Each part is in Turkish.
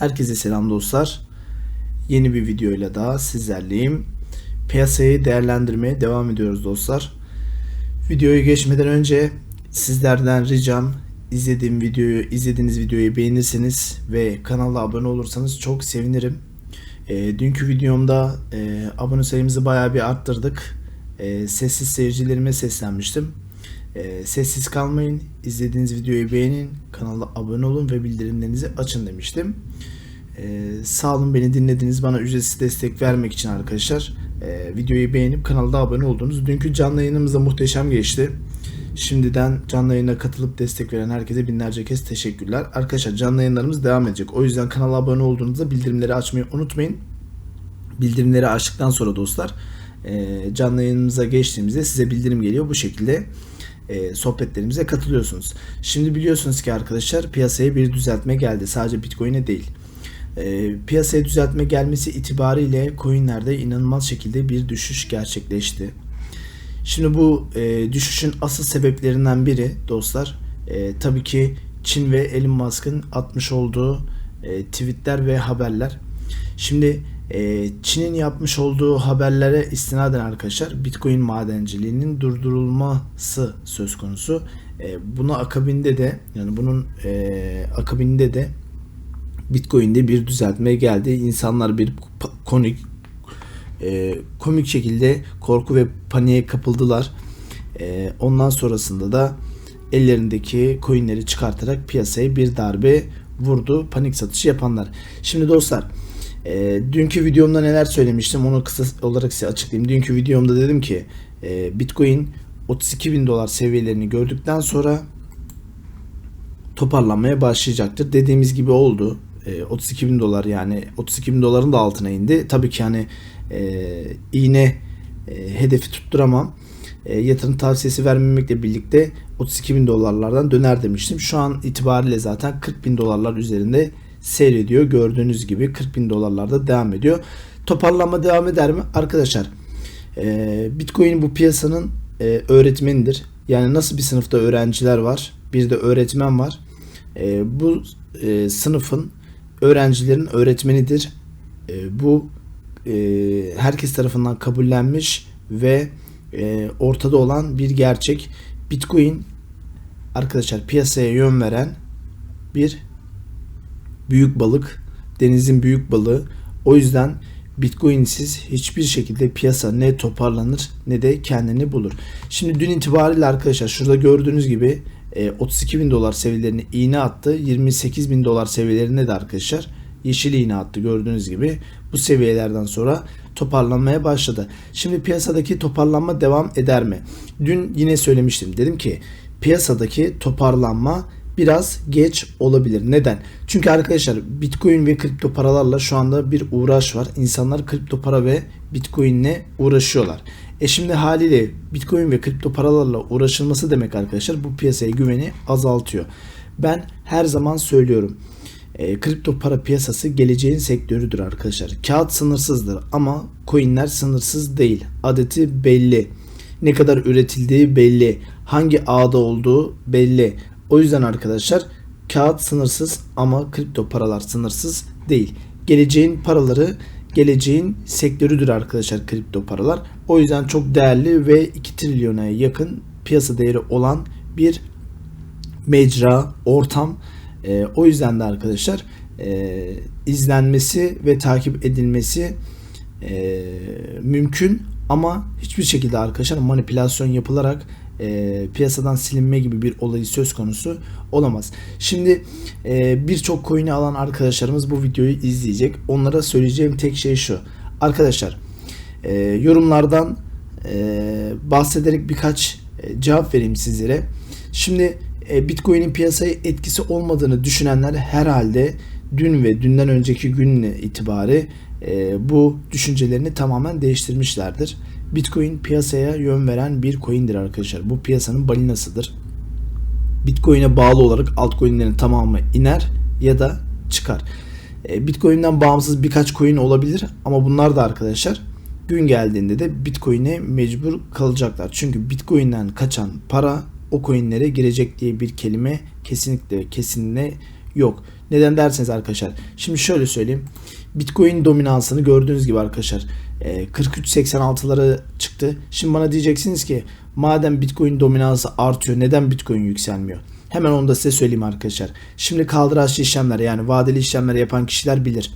Herkese selam dostlar. Yeni bir videoyla daha sizlerleyim. Piyasayı değerlendirmeye devam ediyoruz dostlar. Videoyu geçmeden önce sizlerden ricam izlediğim videoyu, izlediğiniz videoyu beğenirseniz ve kanala abone olursanız çok sevinirim. E, dünkü videomda e, abone sayımızı bayağı bir arttırdık. E, sessiz seyircilerime seslenmiştim. E, sessiz kalmayın, izlediğiniz videoyu beğenin, kanala abone olun ve bildirimlerinizi açın demiştim. E, sağ olun beni dinlediniz, bana ücretsiz destek vermek için arkadaşlar. E, videoyu beğenip kanalda abone oldunuz. Dünkü canlı yayınımız da muhteşem geçti. Şimdiden canlı yayına katılıp destek veren herkese binlerce kez teşekkürler. Arkadaşlar canlı yayınlarımız devam edecek. O yüzden kanala abone olduğunuzda bildirimleri açmayı unutmayın. Bildirimleri açtıktan sonra dostlar canlı yayınımıza geçtiğimizde size bildirim geliyor. Bu şekilde e, sohbetlerimize katılıyorsunuz. Şimdi biliyorsunuz ki arkadaşlar piyasaya bir düzeltme geldi. Sadece Bitcoin'e değil. E, piyasaya düzeltme gelmesi itibariyle coinlerde inanılmaz şekilde bir düşüş gerçekleşti. Şimdi bu e, düşüşün asıl sebeplerinden biri dostlar e, tabii ki Çin ve Elon Musk'ın atmış olduğu e, tweetler ve haberler. Şimdi Çin'in yapmış olduğu haberlere istinaden arkadaşlar Bitcoin madenciliğinin durdurulması söz konusu. E, buna akabinde de yani bunun e, akabinde de Bitcoin'de bir düzeltme geldi. İnsanlar bir konik e, komik şekilde korku ve paniğe kapıldılar. E, ondan sonrasında da ellerindeki coinleri çıkartarak piyasaya bir darbe vurdu panik satışı yapanlar. Şimdi dostlar e, dünkü videomda neler söylemiştim onu kısa olarak size açıklayayım. Dünkü videomda dedim ki e, Bitcoin 32 bin dolar seviyelerini gördükten sonra toparlanmaya başlayacaktır. Dediğimiz gibi oldu. E, 32 bin dolar yani 32 bin doların da altına indi. Tabii ki hani e, iğne e, hedefi tutturamam. E, yatırım tavsiyesi vermemekle birlikte 32 bin dolarlardan döner demiştim. Şu an itibariyle zaten 40 bin dolarlar üzerinde seyrediyor. Gördüğünüz gibi 40 bin dolarlarda devam ediyor. Toparlanma devam eder mi? Arkadaşlar e, Bitcoin bu piyasanın e, öğretmenidir. Yani nasıl bir sınıfta öğrenciler var bir de öğretmen var. E, bu e, sınıfın öğrencilerin öğretmenidir. E, bu e, herkes tarafından kabullenmiş ve e, ortada olan bir gerçek. Bitcoin arkadaşlar piyasaya yön veren bir büyük balık, denizin büyük balığı. O yüzden Bitcoin'siz hiçbir şekilde piyasa ne toparlanır ne de kendini bulur. Şimdi dün itibariyle arkadaşlar şurada gördüğünüz gibi 32 e, bin dolar seviyelerini iğne attı. 28 bin dolar seviyelerine de arkadaşlar yeşil iğne attı gördüğünüz gibi. Bu seviyelerden sonra toparlanmaya başladı. Şimdi piyasadaki toparlanma devam eder mi? Dün yine söylemiştim. Dedim ki piyasadaki toparlanma biraz geç olabilir. Neden? Çünkü arkadaşlar Bitcoin ve kripto paralarla şu anda bir uğraş var. İnsanlar kripto para ve Bitcoin ile uğraşıyorlar. E şimdi haliyle Bitcoin ve kripto paralarla uğraşılması demek arkadaşlar bu piyasaya güveni azaltıyor. Ben her zaman söylüyorum. E, kripto para piyasası geleceğin sektörüdür arkadaşlar. Kağıt sınırsızdır ama coinler sınırsız değil. Adeti belli. Ne kadar üretildiği belli. Hangi ağda olduğu belli. O yüzden arkadaşlar kağıt sınırsız ama kripto paralar sınırsız değil. Geleceğin paraları geleceğin sektörüdür arkadaşlar kripto paralar. O yüzden çok değerli ve 2 trilyona yakın piyasa değeri olan bir mecra, ortam. E, o yüzden de arkadaşlar e, izlenmesi ve takip edilmesi e, mümkün ama hiçbir şekilde arkadaşlar manipülasyon yapılarak e, piyasadan silinme gibi bir olayı söz konusu olamaz. Şimdi e, birçok coin'i alan arkadaşlarımız bu videoyu izleyecek. Onlara söyleyeceğim tek şey şu. Arkadaşlar e, yorumlardan e, bahsederek birkaç e, cevap vereyim sizlere. Şimdi e, Bitcoin'in piyasaya etkisi olmadığını düşünenler herhalde dün ve dünden önceki günle itibari e, bu düşüncelerini tamamen değiştirmişlerdir. Bitcoin piyasaya yön veren bir coin'dir arkadaşlar. Bu piyasanın balinasıdır. Bitcoin'e bağlı olarak altcoin'lerin tamamı iner ya da çıkar. E, Bitcoin'den bağımsız birkaç coin olabilir ama bunlar da arkadaşlar gün geldiğinde de Bitcoin'e mecbur kalacaklar. Çünkü Bitcoin'den kaçan para o coin'lere girecek diye bir kelime kesinlikle kesinlikle yok. Neden derseniz arkadaşlar. Şimdi şöyle söyleyeyim. Bitcoin dominansını gördüğünüz gibi arkadaşlar e, 43.86'lara çıktı. Şimdi bana diyeceksiniz ki madem Bitcoin dominansı artıyor neden Bitcoin yükselmiyor? Hemen onu da size söyleyeyim arkadaşlar. Şimdi kaldıraçlı işlemler yani vadeli işlemler yapan kişiler bilir.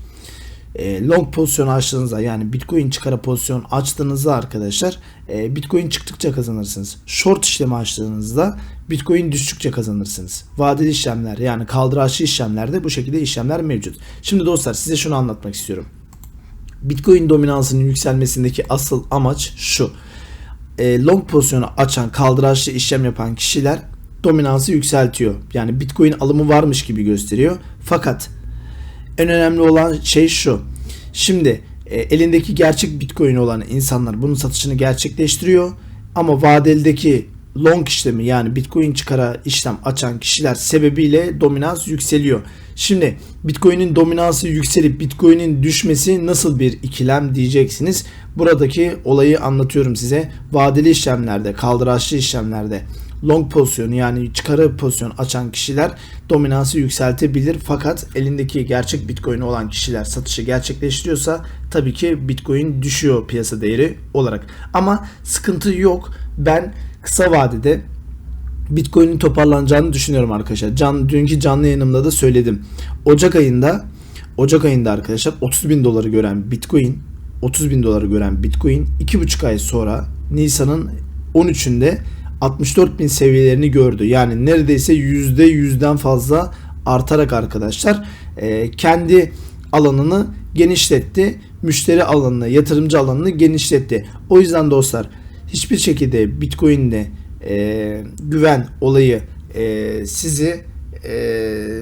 E, long pozisyon açtığınızda yani Bitcoin çıkara pozisyon açtığınızda arkadaşlar e, Bitcoin çıktıkça kazanırsınız. Short işlemi açtığınızda Bitcoin düştükçe kazanırsınız. Vadeli işlemler yani kaldıraçlı işlemlerde bu şekilde işlemler mevcut. Şimdi dostlar size şunu anlatmak istiyorum. Bitcoin dominansının yükselmesindeki asıl amaç şu. E, long pozisyonu açan, kaldıraçlı işlem yapan kişiler dominansı yükseltiyor. Yani Bitcoin alımı varmış gibi gösteriyor. Fakat en önemli olan şey şu. Şimdi e, elindeki gerçek Bitcoin olan insanlar bunun satışını gerçekleştiriyor. Ama vadeldeki long işlemi yani Bitcoin çıkara işlem açan kişiler sebebiyle dominans yükseliyor. Şimdi Bitcoin'in dominansı yükselip Bitcoin'in düşmesi nasıl bir ikilem diyeceksiniz. Buradaki olayı anlatıyorum size. Vadeli işlemlerde, kaldıraçlı işlemlerde long pozisyonu yani çıkarı pozisyon açan kişiler dominansı yükseltebilir. Fakat elindeki gerçek Bitcoin olan kişiler satışı gerçekleştiriyorsa tabii ki Bitcoin düşüyor piyasa değeri olarak. Ama sıkıntı yok. Ben kısa vadede Bitcoin'in toparlanacağını düşünüyorum arkadaşlar. Can, dünkü canlı yayınımda da söyledim. Ocak ayında Ocak ayında arkadaşlar 30 bin doları gören Bitcoin 30 bin doları gören Bitcoin 2,5 ay sonra Nisan'ın 13'ünde 64 bin seviyelerini gördü. Yani neredeyse %100'den fazla artarak arkadaşlar e, kendi alanını genişletti. Müşteri alanını, yatırımcı alanını genişletti. O yüzden dostlar hiçbir şekilde Bitcoin'de e, güven olayı e, sizi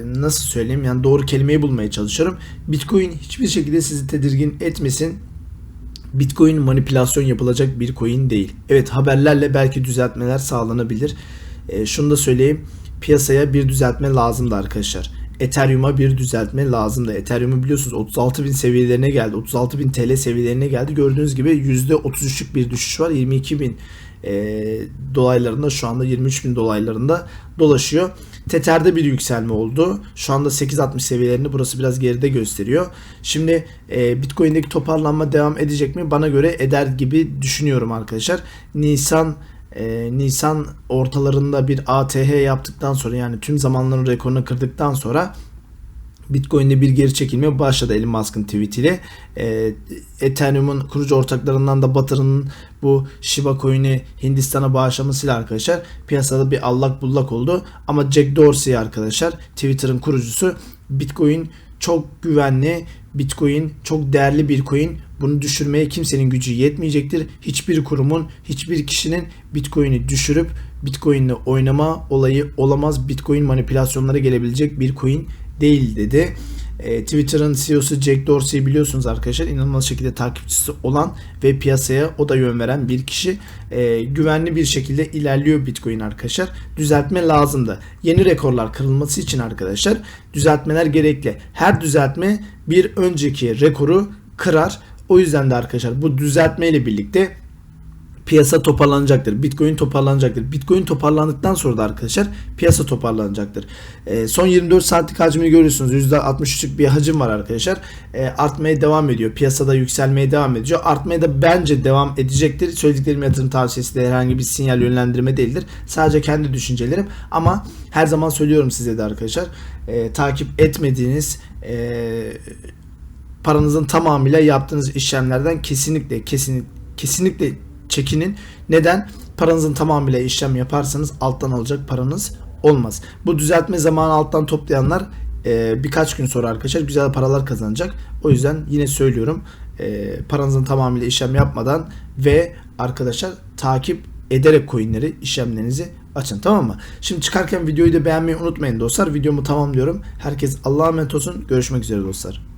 nasıl söyleyeyim yani doğru kelimeyi bulmaya çalışıyorum. Bitcoin hiçbir şekilde sizi tedirgin etmesin. Bitcoin manipülasyon yapılacak bir coin değil. Evet haberlerle belki düzeltmeler sağlanabilir. E, şunu da söyleyeyim. Piyasaya bir düzeltme lazımdı arkadaşlar. Ethereum'a bir düzeltme lazımdı. Ethereum'u biliyorsunuz 36 bin seviyelerine geldi. 36 bin TL seviyelerine geldi. Gördüğünüz gibi %33'lük bir düşüş var. 22 bin e, dolaylarında şu anda 23 bin dolaylarında dolaşıyor. Tether'de bir yükselme oldu. Şu anda 8.60 seviyelerini burası biraz geride gösteriyor. Şimdi e, Bitcoin'deki toparlanma devam edecek mi? Bana göre eder gibi düşünüyorum arkadaşlar. Nisan e, Nisan ortalarında bir ATH yaptıktan sonra yani tüm zamanların rekorunu kırdıktan sonra Bitcoin'de bir geri çekilme başladı Elon Musk'ın tweetiyle. E, Ethereum'un kurucu ortaklarından da Batır'ın bu Shiba Coin'i Hindistan'a bağışlamasıyla arkadaşlar piyasada bir allak bullak oldu. Ama Jack Dorsey arkadaşlar Twitter'ın kurucusu Bitcoin çok güvenli, Bitcoin çok değerli bir coin. Bunu düşürmeye kimsenin gücü yetmeyecektir. Hiçbir kurumun, hiçbir kişinin Bitcoin'i düşürüp Bitcoin'le oynama olayı olamaz. Bitcoin manipülasyonlara gelebilecek bir coin değil dedi. E, Twitter'ın CEO'su Jack Dorsey biliyorsunuz arkadaşlar inanılmaz şekilde takipçisi olan ve piyasaya o da yön veren bir kişi. E, güvenli bir şekilde ilerliyor Bitcoin arkadaşlar. Düzeltme lazımdı. Yeni rekorlar kırılması için arkadaşlar düzeltmeler gerekli. Her düzeltme bir önceki rekoru kırar. O yüzden de arkadaşlar bu düzeltme ile birlikte piyasa toparlanacaktır. Bitcoin toparlanacaktır. Bitcoin toparlandıktan sonra da arkadaşlar piyasa toparlanacaktır. E, son 24 saatlik hacmi görüyorsunuz. %63'lük bir hacim var arkadaşlar. E, artmaya devam ediyor. Piyasada yükselmeye devam ediyor. Artmaya da bence devam edecektir. Söylediklerim yatırım tavsiyesi de herhangi bir sinyal yönlendirme değildir. Sadece kendi düşüncelerim ama her zaman söylüyorum size de arkadaşlar. E, takip etmediğiniz e, paranızın tamamıyla yaptığınız işlemlerden kesinlikle kesinlikle kesinlikle çekinin. Neden? Paranızın tamamıyla işlem yaparsanız alttan alacak paranız olmaz. Bu düzeltme zamanı alttan toplayanlar e, birkaç gün sonra arkadaşlar güzel paralar kazanacak. O yüzden yine söylüyorum e, paranızın tamamıyla işlem yapmadan ve arkadaşlar takip ederek coinleri işlemlerinizi açın tamam mı? Şimdi çıkarken videoyu da beğenmeyi unutmayın dostlar. Videomu tamamlıyorum. Herkes Allah'a emanet olsun. Görüşmek üzere dostlar.